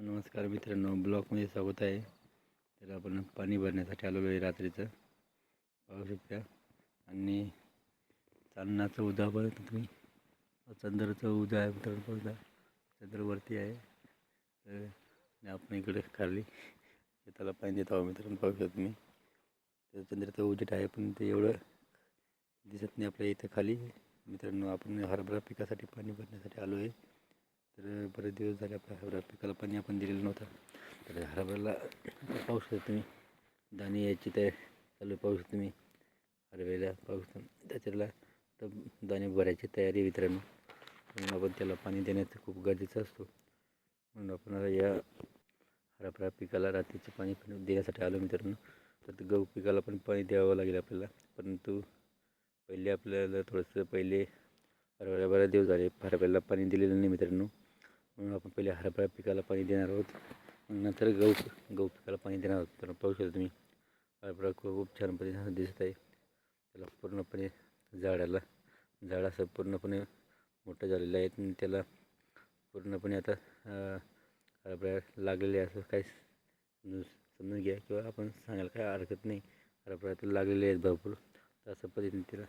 नमस्कार मित्रांनो ब्लॉकमध्ये स्वागत आहे. तर आपण पाणी भरण्यासाठी आलेलो आहे रात्रीचं. पाहू शकता. आणि चांदणाचं उदा बघ तुम्ही चंद्रचं उदा आहे मित्रांनो पाहू चंद्रवरती आहे. तर आपण इकडे खाली शेताला पाणी देत आहोत मित्रांनो पाहू शकता तुम्ही. तर चंद्राचं उजेट आहे पण ते एवढं दिसत नाही आपल्या इथं खाली. मित्रांनो आपण हरभरा पिकासाठी पाणी भरण्यासाठी आलो आहे. तर बरेच दिवस झाले आपल्या हरभरा पिकाला पाणी आपण दिलेलं नव्हतं. तर हरभऱ्याला पाहू शकता तुम्ही. दाणे यायची तयार चालू पाहू शकता तुम्ही. हरभऱ्याला पाहू शकता त्याच्याला तर दाणे भरायची तयारी आहे मित्रांनो. म्हणून आपण त्याला पाणी देण्याचं खूप गरजेचं असतो. म्हणून आपण या हरभरा पिकाला रात्रीचं पाणी पण देण्यासाठी आलो मित्रांनो. तर गहू पिकाला पण पाणी द्यावं लागेल आपल्याला. परंतु पहिले आपल्याला थोडंसं पहिले हरभरा बऱ्याच दिवस झाले हरभऱ्याला पाणी दिलेलं नाही मित्रांनो. म्हणून आपण पहिले हरभरा पिकाला पाणी देणार आहोत. मग नंतर गहू गहू पिकाला पाणी देणार आहोत. तर पाहू शकता तुम्ही हरभरा खूप छान पद्धतीने दिसत आहे. त्याला पूर्णपणे झाडाला झाड असं पूर्णपणे मोठं झालेलं आहे. आणि त्याला पूर्णपणे आता हरभरा लागलेले आहे असं काय समजून घ्या किंवा आपण सांगायला काय हरकत नाही. हरभरा तर लागलेले आहेत भरपूर. तर असं पद्धतीने त्याला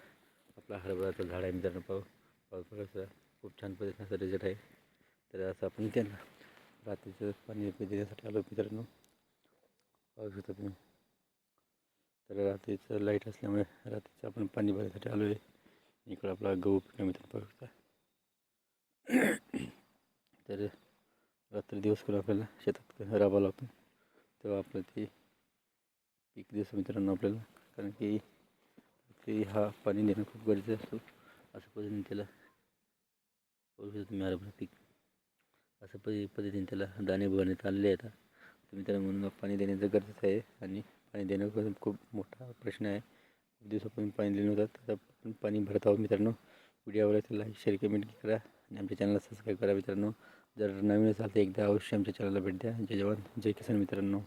आपला हरभराचं झाड आहे मित्रांनो. पाहू पाहू खूप छान पद्धतीने असं रिझल्ट आहे. तर असं आपण त्यांना रात्रीचं पाणी देण्यासाठी आलो मित्रांनो. पाहू शकता तुम्ही. तर रात्रीचं लाइट असल्यामुळे रात्रीचं आपण पाणी भरण्यासाठी आलो आहे इकडं आपला गहू पिका मित्रांनो पाहू शकता. तर रात्री दिवस करून आपल्याला शेतात राबावं लागतो. तेव्हा आपलं ते पीक दिवस मित्रांनो आपल्याला. कारण की ते हा पाणी देणं खूप गरजेचं असतो. असं पद्धतीने त्याला पाहू शकतो तुम्ही हरभरा पीक. असं पद्धती पद्धतीने त्याला दाणे भरण्यात आलेले आहेत. तुम्ही त्याला म्हणून पाणी देण्याचं गरजेचं आहे आणि पाणी देणं खूप मोठा प्रश्न आहे. दिवसापासून पाणी दिलं नव्हतं तर आपण पाणी भरत आहोत मित्रांनो. व्हिडिओ आवडला तर लाईक शेअर कमेंट करा आणि आमच्या चॅनलला सबस्क्राईब करा मित्रांनो. जर नवीन असाल तर एकदा अवश्य आमच्या चॅनलला भेट द्या. जय जवान जय किसान मित्रांनो.